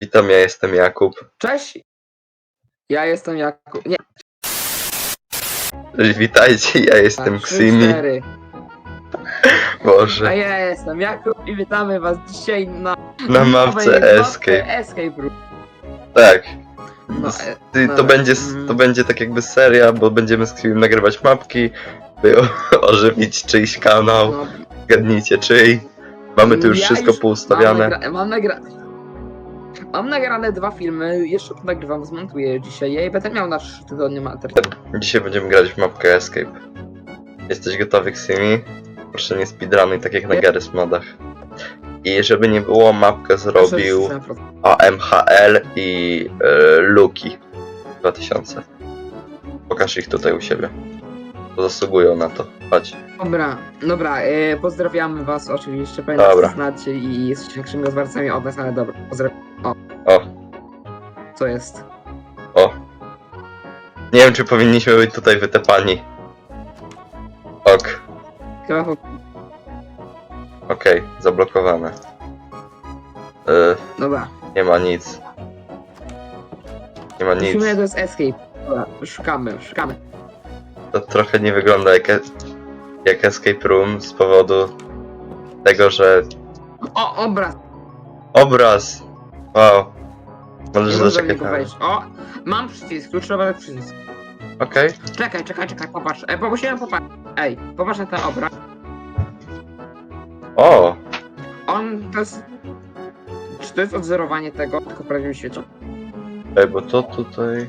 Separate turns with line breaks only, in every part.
Witam, ja jestem Jakub.
Cześć! Ja jestem Jakub. Nie,
Witajcie, ja jestem
trzy,
Ksimi.
cztery. A
Boże,
ja jestem Jakub i witamy was dzisiaj na
na
nowej
mapce
mapce
Escape.
Escape Room.
Tak.
No,
S-
e, no
to,
dobra.
będzie,
Mm.
to będzie tak jakby seria, bo będziemy z Ksimim nagrywać mapki, by o- ożywić czyjś kanał.
no,
Zgadnijcie czyj. Mamy tu już
Ja
wszystko
już
poustawiane.
Mam, nagra mam, nagra mam nagrane dwa filmy, jeszcze to nagrywam, zmontuję dzisiaj je i będę miał na trzy tygodnie materiał.
Dzisiaj będziemy grać w mapkę Escape. Jesteś gotowy, Ksimi? Proszę nie speedrunuj tak jak na
Nie.
Garry's modach. I żeby nie było, mapkę zrobił
6%.
AMHL i e, Luki 2000. Pokaż ich tutaj u siebie. Bo zasługują na to. Chodź.
Dobra, dobra, e, pozdrawiamy was oczywiście, pamiętam,
Dobra.
znacie i jesteście naszymi rozwarcami od nas, ale dobra, pozdrawiam.
O,
Co jest?
o. Nie wiem, czy powinniśmy być tutaj wytepani. Ok,
po...
okej, zablokowane. E,
Dobra,
nie ma nic. Nie ma nic.
musimy to jest escape. Dobra, szukamy, szukamy.
To trochę nie wygląda jak, e- jak escape room z powodu tego, że
O, obraz!
obraz. Wow. Na
wejść. O, mam przycisk, kluczowy przycisk.
Okej.
Czekaj, czekaj, czekaj, popatrz. E, bo musimy popatrzeć. Ej, popatrz na ten obraz.
O,
On to jest... Czy to jest odzorowanie tego, tylko w prawdziwym świecie?
Ej, bo to tutaj...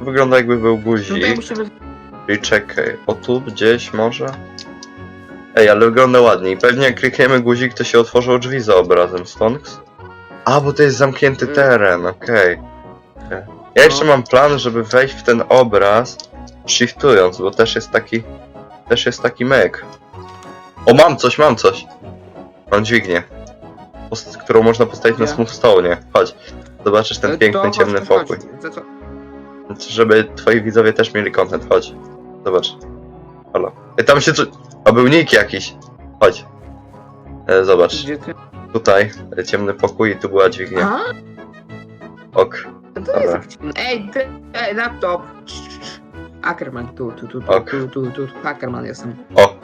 Wygląda jakby był
Tutaj
guzik.
musimy...
I czekaj, o tu gdzieś może? Ej, ale wygląda ładnie. I pewnie jak klikniemy guzik, to się otworzą drzwi za obrazem. Stonks? A, bo to jest zamknięty
Mm.
teren, okej. Okej. Ja jeszcze
No.
mam plan, żeby wejść w ten obraz shiftując, bo też jest taki... Też jest taki mek. O, mam coś, mam coś! Mam dźwignię. Post- którą można postawić na
Gdzie?
smooth stone. Chodź. Zobaczysz ten
E,
piękny, ciemny pokój. Znaczy, Żeby twoi widzowie też mieli content, chodź. Zobacz. Halo. Ej, tam się co... A był nick jakiś. Chodź. E, zobacz.
Gdzie ty?
Tutaj e, ciemny pokój i tu była dźwignia.
A?
Ok.
To
Dobra.
jest jakiś... Ej, ty, ej, laptop! Ackerman, tu, tu, tu, tu,
Ok.
tu, tu, tu, tu, Ackerman jestem.
O,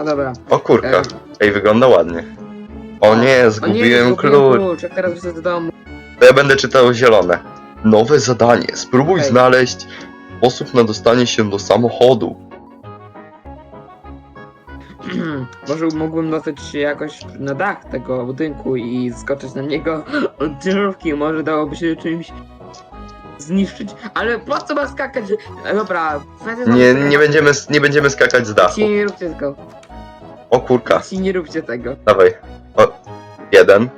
O, dobra.
o kurka. Ej, wygląda ładnie. O nie,
O nie,
zgubiłem
zgubiłem
klucz.
klucz. Jak teraz wrócę do domu.
To ja będę czytał zielone. Nowe zadanie. Spróbuj
Okej.
znaleźć sposób na dostanie się do samochodu.
Może mógłbym dostać się jakoś na dach tego budynku i skoczyć na niego od ciężarówki. Może dałoby się czymś zniszczyć. Ale po co ma skakać? E, Dobra,
Nie, nie będziemy, nie będziemy skakać z dachu.
Ci nie róbcie tego.
O kurka.
Ci nie róbcie tego.
Dawaj. O, jeden.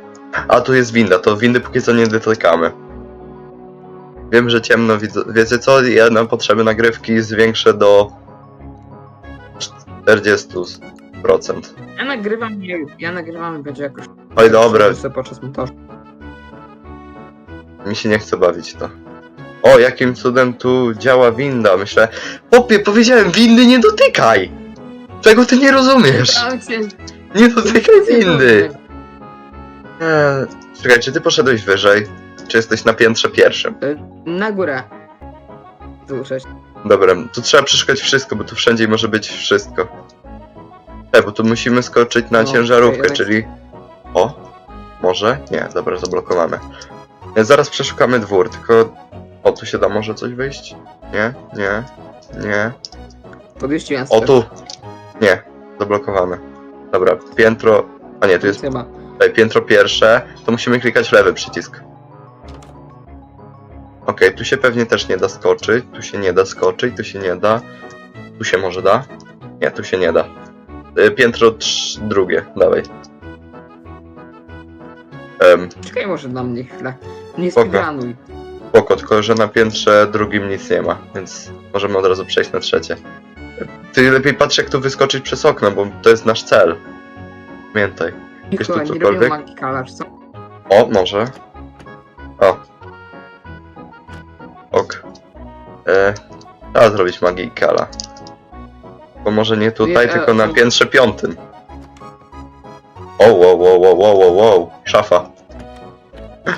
A tu jest winda, to windy póki co nie dotykamy. Wiem, że ciemno, widzę, wiecie co? Ja na potrzeby nagrywki zwiększę do 40%.
Ja nagrywam, nie, ja nagrywam i będzie jakoś.
Oj dobra,
sobie podczas montażu.
mi się nie chce bawić w to. O, jakim cudem tu działa winda, myślę. Popie, powiedziałem, windy nie dotykaj! Czego ty nie rozumiesz? Nie dotykaj windy! Eee, czekaj, czy ty poszedłeś wyżej? Czy jesteś na piętrze pierwszym?
Na górę. Cześć.
Dobra, tu trzeba przeszukać wszystko, bo tu wszędzie może być wszystko. E, bo tu musimy skoczyć na
No,
ciężarówkę,
okej,
czyli... O? Może? Nie, dobra, zablokowane. E, Zaraz przeszukamy dwór, tylko... O, tu się da może coś wyjść? Nie, nie, nie.
Podjeźdź miasto.
O, tu! Nie, zablokowane. Dobra, piętro... A nie, tu jest
Chyba.
tutaj piętro pierwsze, to musimy klikać lewy przycisk. Okej, tu się pewnie też nie da skoczyć, tu się nie da skoczyć, tu się nie da. Tu się może da? Nie, tu się nie da. Y, Piętro trz- drugie, dawaj. Um,
Czekaj może na mnie chwilę. Nie
Spoko. spoko, tylko że na piętrze drugim nic nie ma, więc możemy od razu przejść na trzecie. Ty lepiej patrz jak tu wyskoczyć przez okno, bo to jest nasz cel. Pamiętaj.
Nikogo, nie
cokolwiek?
robią magikala, czy co?
O, może. O. Ok. E, trzeba zrobić magikala. Bo może nie tutaj,
Nie,
tylko na
e.
piętrze piątym. O, wow, wow, wow, wow, wow, wow. Szafa.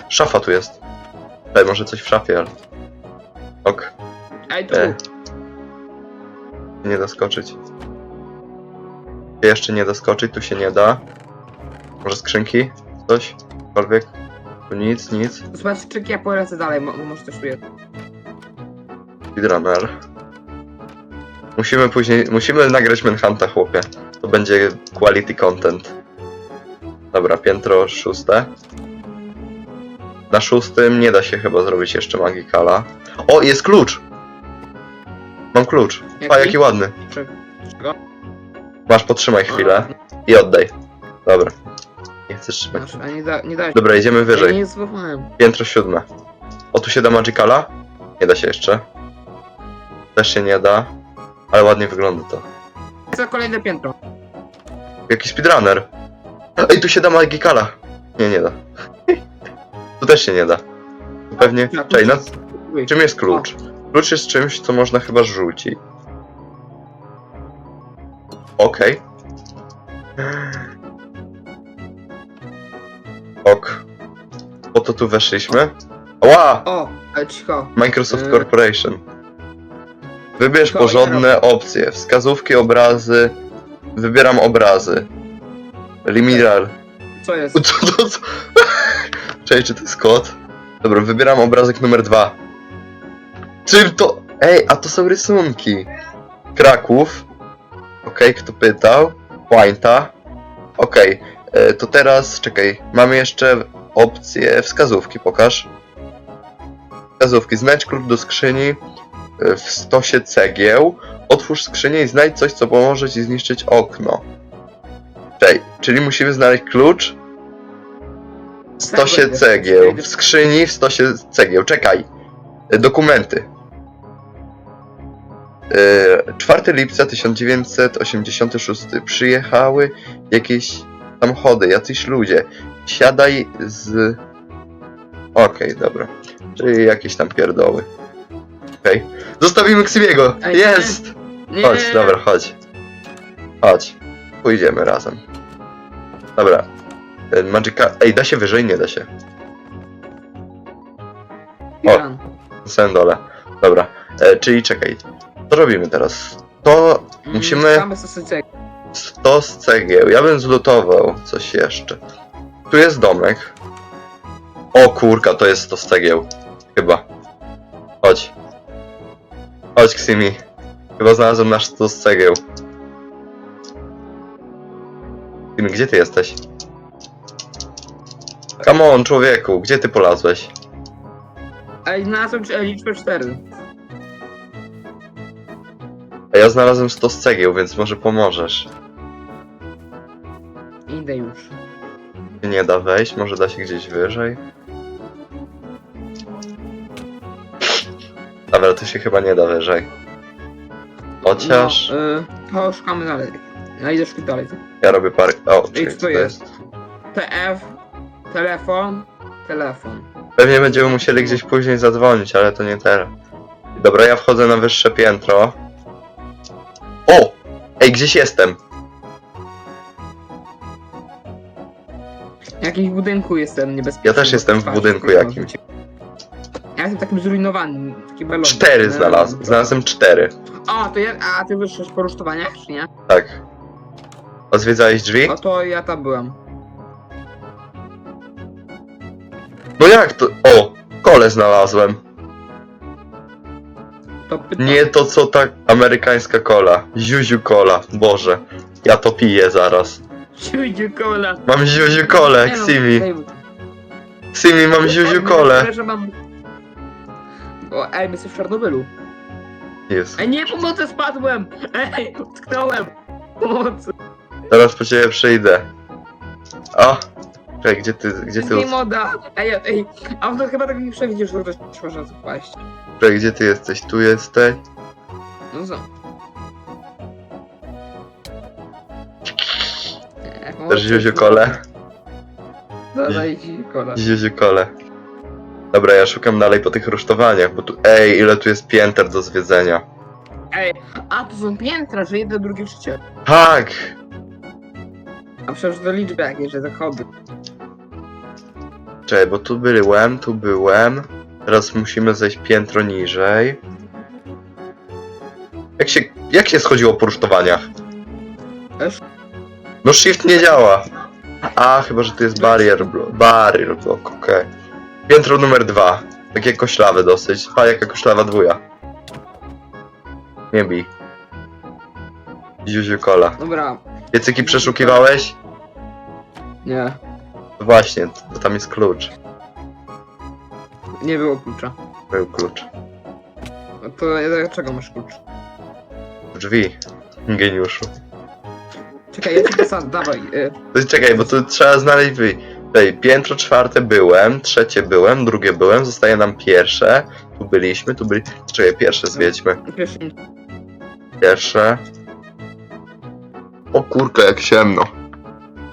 Szafa tu jest. Ej, może coś w szafie, ale... Ok,
Ej, tu.
E. nie da skoczyć. Jeszcze nie da skoczyć, tu się nie da. Może skrzynki? Coś? Cokolwiek? Tu nic, nic.
Zobacz, czy ja polecę dalej, mo może też tu jest.
Speedrunner. Musimy później, musimy nagrać Manhunta, chłopie. To będzie quality content. Dobra, piętro szóste. Na szóstym nie da się chyba zrobić jeszcze Magikala. O, jest klucz! Mam klucz. A,
Jaki?
ładny.
Czego?
Masz, potrzymaj chwilę i oddaj. Dobra. Nie chcesz trzymać.
Masz, a nie da, nie.
Dobra, idziemy
Ja
wyżej.
nie złapałem.
Piętro siódme. O, tu się da Magicala? Nie da się jeszcze. Też się nie da. Ale ładnie wygląda to.
Co kolejne piętro?
Jaki speedrunner. Ej, tu się da Magicala. Nie, nie da. Tu też się nie da. Pewnie...
Na
Czekaj, na...
Uj.
czym jest klucz? Klucz jest czymś, co można chyba rzucić. Okej. Ok. Po to tu weszliśmy. Ła!
O, ale cicho.
Microsoft
Yy.
Corporation. Wybierz porządne opcje. Wskazówki, obrazy. Wybieram obrazy. Limiral.
Co jest?
Co to co? Cześć, czy to jest kod? Dobra, wybieram obrazek numer dwa. Czym to? Ej, a to są rysunki. Kraków. Okej, kto pytał? Pointa. Okej, e, to teraz, czekaj, mamy jeszcze opcję wskazówki, pokaż. Wskazówki, znajdź klucz do skrzyni w stosie cegieł. Otwórz skrzynię i znajdź coś, co pomoże ci zniszczyć okno. Czekaj, czyli musimy znaleźć klucz w stosie cegieł. W skrzyni w stosie cegieł. Czekaj. E, Dokumenty. E, 4 lipca 1986. Przyjechały jakieś samochody, jacyś ludzie. Siadaj z... Okej, dobra. Czyli jakieś tam pierdoły. Okej. Zostawimy Ksimiego!
Ej,
Jest!
Nie.
Chodź, dobra, chodź. Chodź. Pójdziemy razem. Dobra. Magica... Ej, da się wyżej? Nie da się.
Piran.
Na samym dole. Dobra. E, czyli czekaj. Co robimy teraz? To
Mm,
musimy-
Same cegieł.
stos cegieł. Ja bym zlutował coś jeszcze. Tu jest domek. O kurka, to jest stos cegieł. Chyba. Chodź. Chodź, Ksimi. Chyba znalazłem nasz stos cegieł. Ksimi, gdzie ty jesteś? Come on, człowieku, gdzie ty polazłeś?
Ej, znalazłem liczbę 4.
A ja znalazłem stos cegieł, więc może pomożesz.
Idę już.
Nie da wejść, może da się gdzieś wyżej. Dobra, to się chyba nie da wyżej. Chociaż
No, y, to szukamy dalej. Ja idę szukać dalej.
ja robię parę. O, czekaj,
co
to
jest? TF, telefon, telefon.
Pewnie będziemy musieli gdzieś później zadzwonić, ale to nie teraz. Dobra, ja wchodzę na wyższe piętro. O! Ej, gdzieś jestem.
W jakimś budynku jestem niebezpieczny.
Ja też jestem w budynku jakimś.
Ja jestem takim zrujnowanym, taki balon.
Cztery znalazłem. Znalazłem cztery.
O, to ja, a ty wyszłeś po rusztowaniach, czy nie?
Tak. Odwiedzałeś drzwi?
No to ja tam byłem.
No jak to? O! Kole znalazłem.
To.
Nie to co ta amerykańska kola. Ziuziu kola. Boże. Ja to piję zaraz.
Siudziu kola.
Mam ziuziu kole,
Nie no,
Ksimi. Ksimi, mam ziuziu kole.
myślę, że mam... O, ej, my jesteśmy w Czarnobylu.
Jest.
Ej, nie, pomocy, spadłem! Ej, utknąłem! Pomocy!
Teraz po ciebie przyjdę. O! Czekaj, gdzie ty, gdzie ty,
Nie moda! Ej, ej, a to chyba tego nie przewidzisz, że ktoś może spaść.
czekaj, gdzie ty jesteś? Tu jesteś?
No co? Eee,
Też ziuziu kole?
Dodaj ci kola.
Ziuziu kole. Dobra, ja szukam dalej po tych rusztowaniach, bo tu, ej, ile tu jest pięter do zwiedzenia.
Ej, a to są piętra, że jedno, drugie, trzecie.
Tak!
A przecież to liczby jakieś, że zachody.
Czekaj, bo tu byłem, tu byłem. Teraz musimy zejść piętro niżej. Jak się, jak się schodziło po rusztowaniach?
Też?
No shift nie działa. A, chyba, że tu jest barrier block. Barrier block, okej. Piętro numer dwa. Takie koślawe dosyć. A, jaka koślawa dwuja. Nie bij. Ziuziu kola.
Dobra,
Piecyki przeszukiwałeś?
nie,
Właśnie, to tam jest klucz.
nie było klucza.
Był klucz.
No To dlaczego masz klucz?
Drzwi. Geniuszu.
Czekaj, ja ci dawaj. Y,
To Czekaj, bo tu trzeba znaleźć wy. Tutaj piętro czwarte byłem, trzecie byłem, drugie byłem, zostaje nam pierwsze. Tu byliśmy, tu byli. Czekaj, pierwsze zwiedźmy.
pierwszy,
Pierwsze. O kurka, jak ciemno.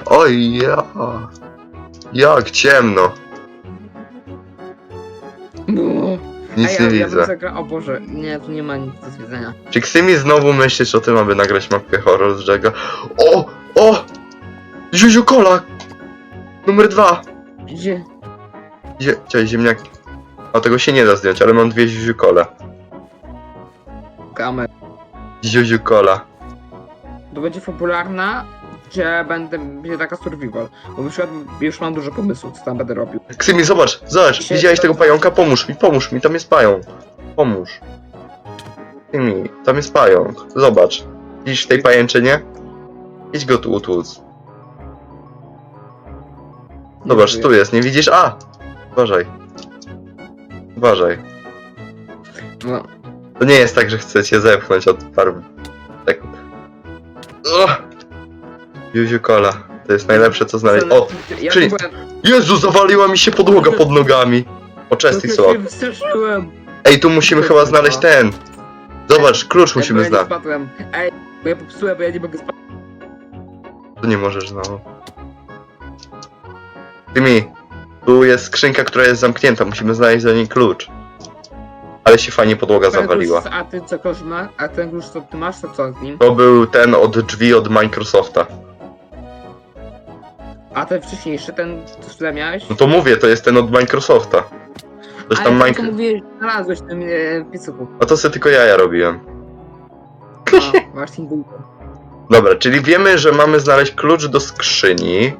Oj ja. Jak ciemno.
no.
Nic nie
ja, ja bym
widzę.
o Boże, nie, tu nie ma nic do zwiedzenia.
Czy Ksymi znowu myślisz o tym, aby nagrać mapkę horror z Jaga? O! O! Ziuziu kola! Numer dwa!
Gdzie?
Zie Cześć, ziemniak. A tego się nie da zdjąć, ale mam dwie ziuziu kole.
Kamer.
Ziuziu.
To będzie popularna, gdzie będę, będzie taka survival. Bo na przykład już mam dużo pomysłów, co tam będę robił.
Ksymi, zobacz, zobacz,
Się-
widziałeś tego pająka? Pomóż mi, pomóż mi, tam jest pająk. Pomóż. Ksymi, tam jest pająk. Zobacz. Widzisz w tej pajęczynie? Idź go tu utłuc. Zobacz,
Nie
tu jest, nie widzisz? A! Uważaj. Uważaj.
No,
To nie jest tak, że chcę cię zepchnąć od paru sekund. Juziu kola. To jest najlepsze co znaleźć. O!
ja
czyli-
byłem.
Jezu, zawaliła mi się podłoga pod nogami! Oczesty
się wystraszyłem.
Ej, tu musimy chyba znaleźć ten. Zobacz, klucz musimy
ja,
znaleźć.
Ej, bo ja popsułem, bo ja nie mogę spać.
Tu nie możesz znowu. Tymi, tu jest skrzynka, która jest zamknięta. Musimy znaleźć do niej klucz. Ale się fajnie podłoga zawaliła.
A ty co klucz ma? A ten klucz co ty masz, to co z nim?
To był ten od drzwi od Microsofta.
A ten wcześniejszy, ten co tutaj miałeś?
No to mówię, to jest ten od Microsofta. Tam
Ale
Minecraft.
to mówiłeś, znalazłeś w tym e, piecuchu.
A to sobie tylko jaja robiłem.
A.
Dobra, czyli wiemy, że mamy znaleźć klucz do skrzyni.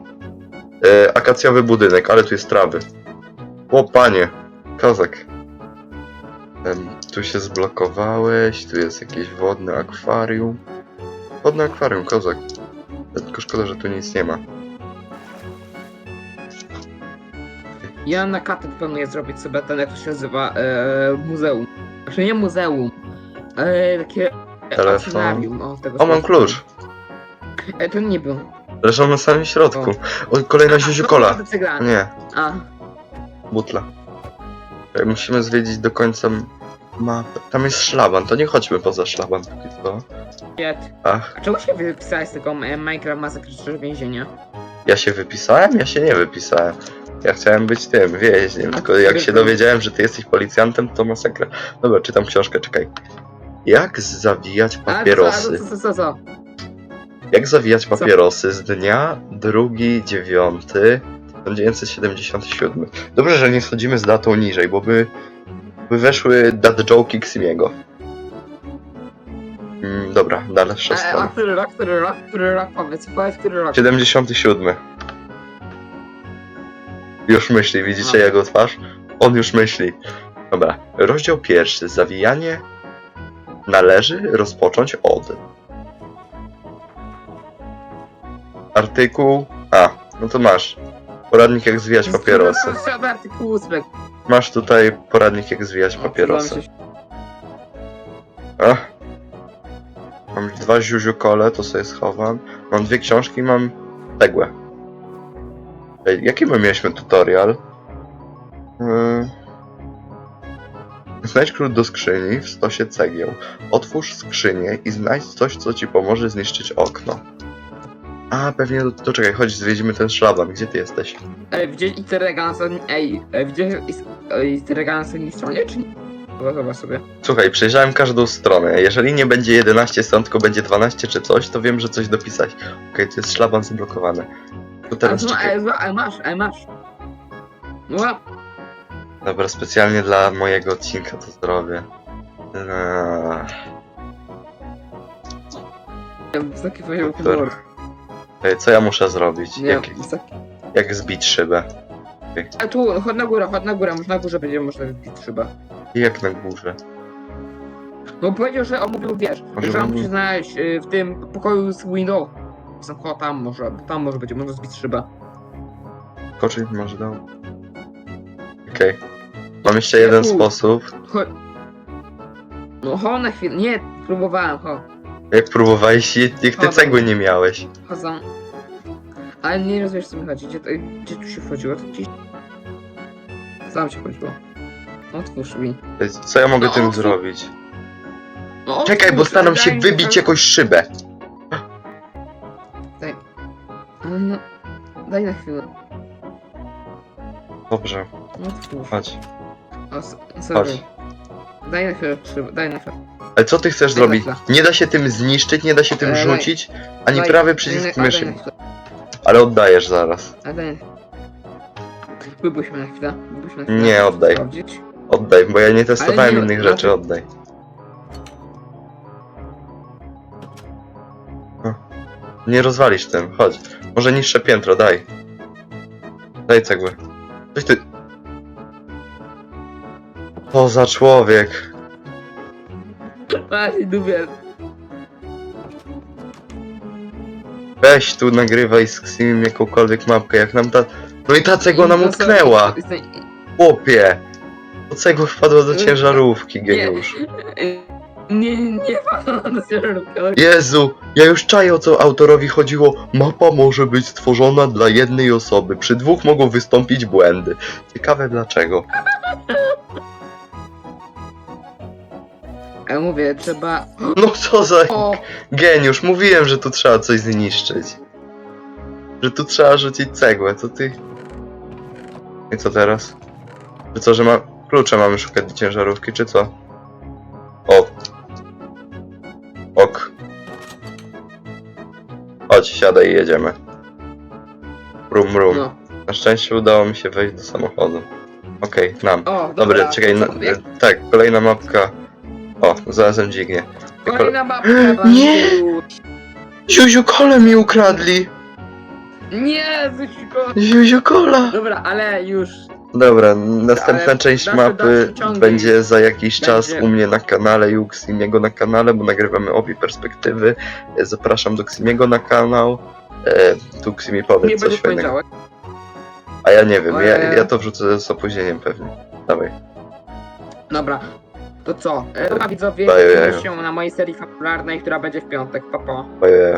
E, akacjowy budynek, ale tu jest trawy. O panie, kozak. Em, tu się zblokowałeś, tu jest jakieś wodne akwarium. Wodne akwarium, kozak. Tylko szkoda, że tu nic nie ma.
Ja na katet planuję zrobić sobie ten, jak to się nazywa, e, muzeum. Znaczy nie muzeum, e, takie
Telefon.
oceanarium, O, tego
O, mam
słowa.
klucz.
E, ten nie był.
Leżą na samym środku. O, kolejna
A,
ziuziukola.
to cygran.
Nie,
A,
butla. Ej, Musimy zwiedzić do końca mapę. Tam jest szlaban, to nie chodźmy poza szlaban póki co.
shit.
Ach,
A czemu się wypisałeś z tego e, Minecraft Massacre 4 więzienia?
ja się wypisałem? Ja się nie wypisałem. Ja chciałem być tym, więźniem, tylko
ty
jak się dowiedziałem, że ty jesteś policjantem, to masakra. Dobra, czytam książkę, czekaj. Jak zawijać
A,
papierosy?
co, co, co, co, co?
Jak zawijać papierosy z dnia 2.9.1977? Dobrze, że nie schodzimy z datą niżej, bo by, by weszły dat joke'i Ksimiego. Mm, dobra, dalsza
E, a
strona.
który rok, który rok, który rok, powiedz, powiedz, który rok.
77. Już myśli, widzicie
A.
jego twarz? On już myśli. Dobra, rozdział pierwszy. Zawijanie należy rozpocząć od. Artykuł. A, no to masz. Poradnik jak zwijać papierosy.
Trzeba artykuł ósmy.
Masz tutaj poradnik jak zwijać
O,
papierosy. Ach. Mam dwa ziuziukole, to sobie schowam. Mam dwie książki, mam cegłę. Ej, jaki my mieliśmy tutorial? Yy... Znajdź klucz do skrzyni w stosie cegieł. Otwórz skrzynię i znajdź coś, co ci pomoże zniszczyć okno. A, pewnie, to czekaj, chodź, zwiedzimy ten szlaban. Gdzie ty jesteś?
Ej, widziałeś easter egga na. Ej, e, widziałeś is- e, easter egga na stronie, czy nie? Zobacz, Zobacz sobie.
Słuchaj, przejrzałem każdą stronę. Jeżeli nie będzie 11 stron, tylko będzie 12 czy coś, to wiem, że coś dopisać. Okej, to jest szlaban zablokowany. To teraz
ale,
czekaj.
ale masz, ale masz. No,
Dobra, specjalnie dla mojego odcinka to zrobię. Eee,
wysoki poziom
Super.
humoru.
Ej, co ja muszę zrobić?
Nie,
Jak,
wysoki.
jak zbić szybę?
A tu, chodź na górę, chodź na górę, może na górze będzie można wybić szyba.
I jak na górze?
No powiedział, że on mówił, wiesz,
Może
że on
on-
musi znaleźć y, w tym pokoju z window. O, tam może, tam może będzie, można zbić szybę.
Koczyć może dał? Okej. Mam jeszcze jeden
Jezu.
sposób.
Chodź. No chodź na chwilę, nie, próbowałem, chodź.
Jak próbowałeś, jak ty cegły nie miałeś.
Chodzą. Ale nie rozumiesz co mi chodzi. Gdzie, to, gdzie tu się wchodziło? To gdzieś... Sam się chodziło. Otwórz mi.
Co ja mogę
No,
tym
otwórz.
zrobić?
No,
Czekaj, bo
otwórz,
staram
daj
się
mi
wybić
trochę-
jakąś szybę.
Daj. Ale No, daj na chwilę.
Dobrze,
Otwórz.
chodź.
O, s- sorry.
Chodź.
Daj na chwilę, trzymaj, daj na chwilę.
Ale co ty chcesz zrobić? Nie da się tym zniszczyć, nie da się tym rzucić, ani prawy przycisk myszy. Ale oddajesz zaraz.
Na chwilę. Wypuśćmy na chwilę.
Nie, oddaj.
Sprawdzić.
Oddaj, bo ja nie testowałem
nie,
innych
no-
rzeczy, oddaj. Nie rozwalisz tym, chodź. Może niższe piętro, daj. Daj cegły. Coś ty... To za człowiek.
A, się dubiel.
Weź tu nagrywaj z Ximim jakąkolwiek mapkę, jak nam ta... No i ta cegła nam
No,
utknęła! Chłopie! To cegła wpadła do ciężarówki, geniusz.
Nie, nie, nie wpadł do ciężarówki.
Jezu, ja już czaję o co autorowi chodziło. Mapa może być stworzona dla jednej osoby. Przy dwóch mogą wystąpić błędy. Ciekawe dlaczego.
Ja mówię, trzeba...
No co za
O!
geniusz, mówiłem, że tu trzeba coś zniszczyć. Że tu trzeba rzucić cegłę, to ty... I co teraz? Czy co, że ma... Klucze mamy szukać do ciężarówki, czy co? O. Ok. Chodź, siadaj i jedziemy. Brum, brum.
No.
Na szczęście udało mi się wejść do samochodu. Okej, nam.
O, dobra.
Dobra, czekaj, na, tak, kolejna mapka. O, znalazłem dźwignię.
Kolejna mapka,
Nie!
Bandiu.
Ziuziu kole mi ukradli!
Nie, Zysiko!
Ziuziu kola!
Dobra, ale już.
Dobra, następna
Ale
część mapy będzie za jakiś czas
będzie.
u mnie na kanale i u Ksimiego na kanale, bo nagrywamy obie perspektywy. E, Zapraszam do Ksimiego na kanał. E, tu
Nie
powie
będzie
coś
w
fajnego.
poniedziałek.
A ja nie wiem, ja,
Ale-
ja to wrzucę z opóźnieniem pewnie. Dawaj.
Dobra. To co? E, Dobra, widzowie,
Daję
widzimy się na mojej serii fabularnej, która będzie w piątek. Pa, pa.
Ojej.